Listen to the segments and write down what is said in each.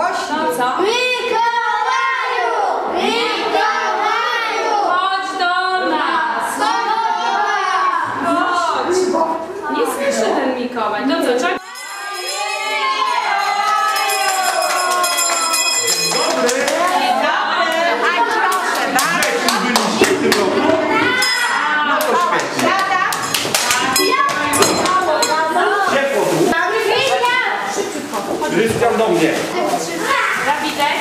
głośno. No co? Mikołaju! Mikołaju! Chodź do nas! Chodź! Nie słyszę ten Mikołaj. No co, czekaj. Krystian do mnie. Dawidek,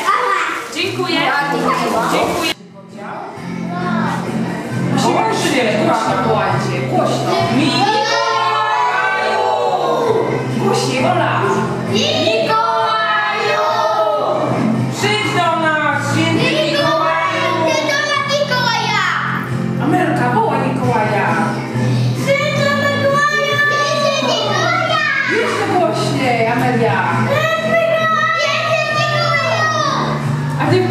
dziękuję. Dziękuję. Głośniej, proszę,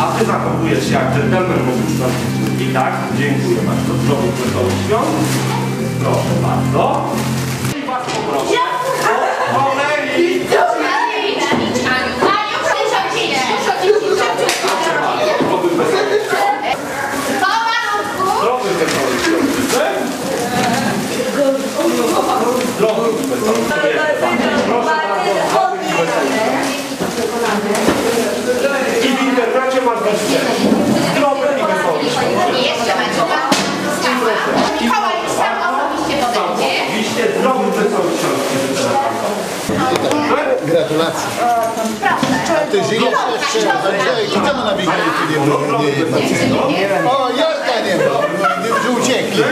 A ty zachowujesz się jak dżentelmen, mówisz nam i tak. Dziękuję bardzo. Zdrowych, wesołych świąt. Proszę bardzo. Gratulacje. A ty żyjesz jeszcze? Gdzie tam na Wigilii tu nie było? Nie, jedna. O, Jarka nie było. Gdy uciekli.